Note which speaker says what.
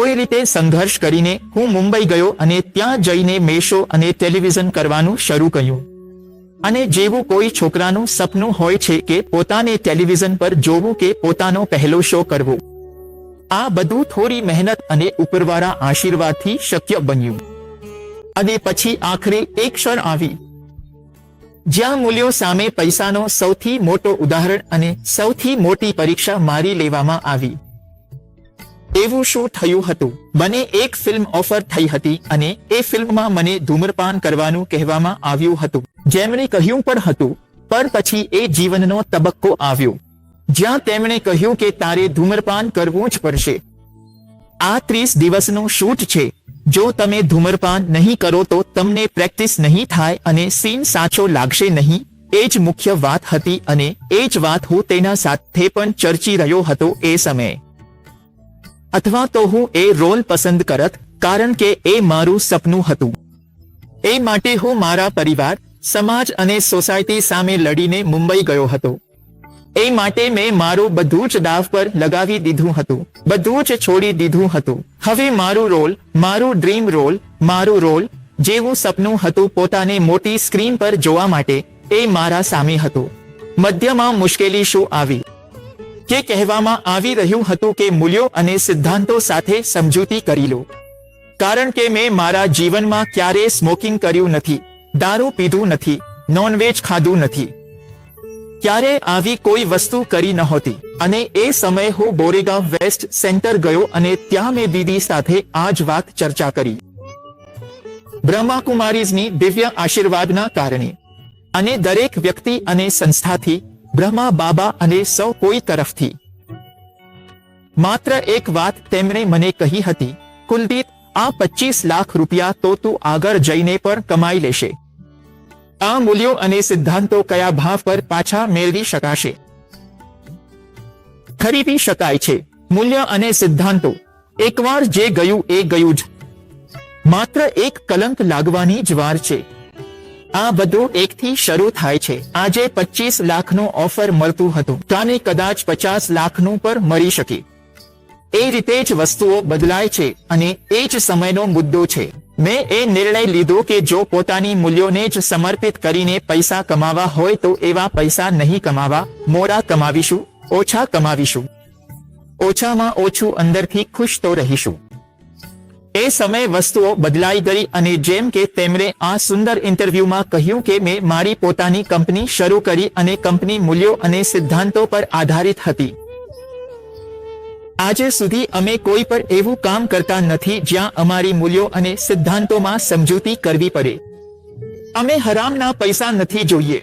Speaker 1: કોઈ રીતે સંઘર્ષ કરીને હું મુંબઈ ગયો અને ત્યાં જઈને મેશો અને ટેલિવિઝન કરવાનું શરૂ કર્યું. અને જેવું કોઈ છોકરાનું સપનું હોય છે કે પોતાને ટેલિવિઝન પર જોવું કે પોતાનો પહેલો શો કરવો. આ બધું થોડી મહેનત અને ઉપરવાળા આશીર્વાદથી શક્ય બન્યું. અને પછી આખરે એક ક્ષણ આવી. જ્યાં મૂલ્યો સામે પૈસાનો સૌથી મોટો ઉદાહરણ અને સૌથી મોટી પરીક્ષા મારી લેવામાં આવી. એવું શું થયું હતું? મને એક ફિલ્મ ઓફર થઈ હતી અને એ ફિલ્મમાં મને ધૂમ્રપાન કરવાનું કહેવામાં આવ્યું હતું. જેમણે કહ્યું પણ હતું, પણ પછી એ જીવનનો તબક્કો આવ્યો. જ્યાં તેમણે કહ્યું કે તારે ધૂમ્રપાન કરવું જ પડશે. આ ત્રીસ દિવસનો શૂટ છે. જો તમે ધૂમ્રપાન નહીં કરો તો તમને પ્રેક્ટિસ નહીં થાય અને સીન સાચો લાગશે નહીં. એ જ મુખ્ય વાત હતી અને એ જ વાત હું તેના સાથે પણ ચર્ચી રહ્યો હતો એ સમયે. અથવા તો હું એ રોલ પસંદ કરત કારણ કે એ મારું સપનું હતું એ માટે હું મારા પરિવાર સમાજ અને સોસાયટી સામે લડીને મુંબઈ ગયો હતો એ માટે મેં મારું બધું જ દાવ પર લગાવી દીધું હતું બધું જ છોડી દીધું હતું હવે મારું રોલ મારું ડ્રીમ રોલ મારું રોલ જેવું સપનું હતું પોતાને મોટી સ્ક્રીન પર જોવા માટે એ મારા સામે હતું મધ્યમાં મુશ્કેલી શું આવી કે કહેવામાં આવી રહ્યું હતું કે મૂલ્યો અને સિદ્ધાંતો સાથે સમજૂતી કરી લો. કારણ કે મેં મારા જીવનમાં ક્યારેય સ્મોકિંગ કર્યું નથી, દારૂ પીધું નથી, નોનવેજ ખાધું નથી. ક્યારે આવી કોઈ વસ્તુ કરી નહોતી, અને એ સમયે હું બોરેગાંવ વેસ્ટ સેન્ટર ગયો અને ત્યાં મેં દીદી સાથે આ જ વાત ચર્ચા કરી. બ્રહ્માકુમારીઝની દિવ્ય આશીર્વાદના કારણે. અને દરેક વ્યક્તિ અને સંસ્થાથી બ્રહ્મા, બાબા અને સૌ કોઈ તરફથી. માત્ર એક વાત તેમણે મને કહી હતી, કુલદીપ, આ પચીસ લાખ રૂપિયા તો તું આગળ જઈને પણ કમાઈ લેશે. આ મૂલ્યો અને સિદ્ધાંતો કયા ભાવ પર પાછા મેળવી શકાશે? ખરીદી શકાય છે, મૂલ્ય અને સિદ્ધાંતો. એકવાર જે ગયું એ ગયું જ. માત્ર એક કલંક લાગવાની જ વાર છે. આ બધું એકથી શરૂ થાય છે. આજે પચીસ લાખનું ઓફર મળતું હતું. કાને કદાચ પચાસ લાખનું પર મળી શકે. એ રીતે જ વસ્તુઓ બદલાય છે અને એ જ સમયનો મુદ્દો છે. મેં એ નિર્ણય લીધો કે જો પોતાની મૂલ્યોને જ સમર્પિત કરીને પૈસા કમાવા હોય તો એવા પૈસા નહીં કમાવા મોડા કમાવીશું, ઓછા કમાવીશું. ઓછામાં ઓછું અંદરથી ખુશ તો રહીશું. એ સમયે વસ્તુઓ બદલાઈ ગઈ અને જેમ કે તેમણે આ સુંદર ઇન્ટરવ્યુમાં કહ્યું કે મેં મારી પોતાની કંપની શરૂ કરી અને કંપની મૂલ્યો અને સિદ્ધાંતો પર આધારિત હતી. આજે સુધી અમે કોઈ પર એવું કામ કરતા નથી જ્યાં અમારી મૂલ્યો અને સિદ્ધાંતોમાં સમજૂતી કરવી પડે. અમે હરામના પૈસા નથી જોઈએ.